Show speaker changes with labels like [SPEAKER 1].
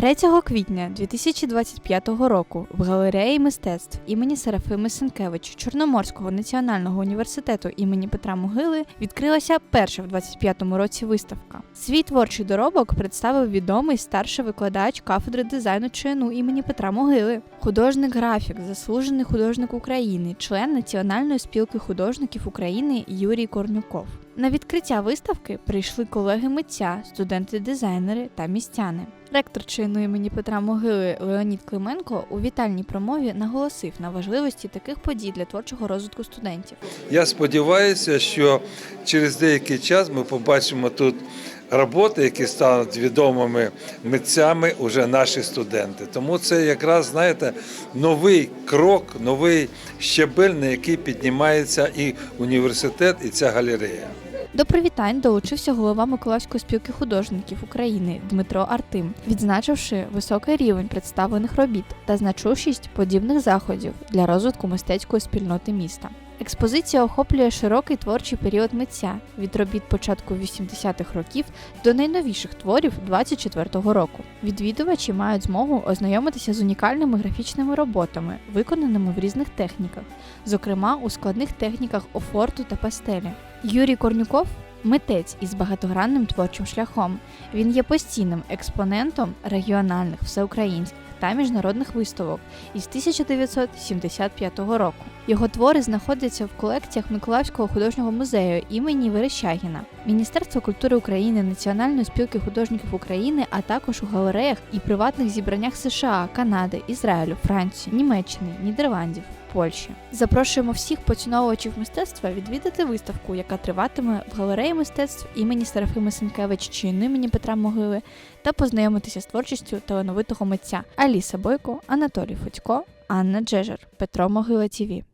[SPEAKER 1] 3 квітня 2025 року в галереї мистецтв імені Серафими Сенкевич Чорноморського національного університету імені Петра Могили відкрилася перша в 25-му році виставка. Свій творчий доробок представив відомий старший викладач кафедри дизайну ЧНУ імені Петра Могили, художник-графік, заслужений художник України, член Національної спілки художників України Юрій Корнюков. На відкриття виставки прийшли колеги митця, студенти-дизайнери та містяни. Ректор чину імені Петра Могили Леонід Клименко у вітальній промові наголосив на важливості таких подій для творчого розвитку студентів.
[SPEAKER 2] Я сподіваюся, що через деякий час ми побачимо тут роботи, які стануть відомими митцями уже наші студенти. Тому це якраз знаєте новий крок, новий щебель, на який піднімається і університет, і ця галерея.
[SPEAKER 1] До привітань долучився голова Миколаївської спілки художників України Дмитро Артим, відзначивши високий рівень представлених робіт та значущість подібних заходів для розвитку мистецької спільноти міста. Експозиція охоплює широкий творчий період митця від робіт початку 80-х років до найновіших творів 24-го року. Відвідувачі мають змогу ознайомитися з унікальними графічними роботами, виконаними в різних техніках, зокрема у складних техніках офорту та пастелі. Юрій Корнюков митець із багатогранним творчим шляхом. Він є постійним експонентом регіональних, всеукраїнських та міжнародних виставок із 1975 року. Його твори знаходяться в колекціях Миколаївського художнього музею імені Верещагіна, Міністерства культури України, Національної спілки художників України, а також у галереях і приватних зібраннях США, Канади, Ізраїлю, Франції, Німеччини, Нідерландів. Польщі запрошуємо всіх поціновувачів мистецтва відвідати виставку, яка триватиме в галереї мистецтв імені Серафими Сенкевич чи імені Петра Могили, та познайомитися з творчістю талановитого митця Аліса Бойко, Анатолій Фудько, Анна Джежер, Петро Могила ТІВІ.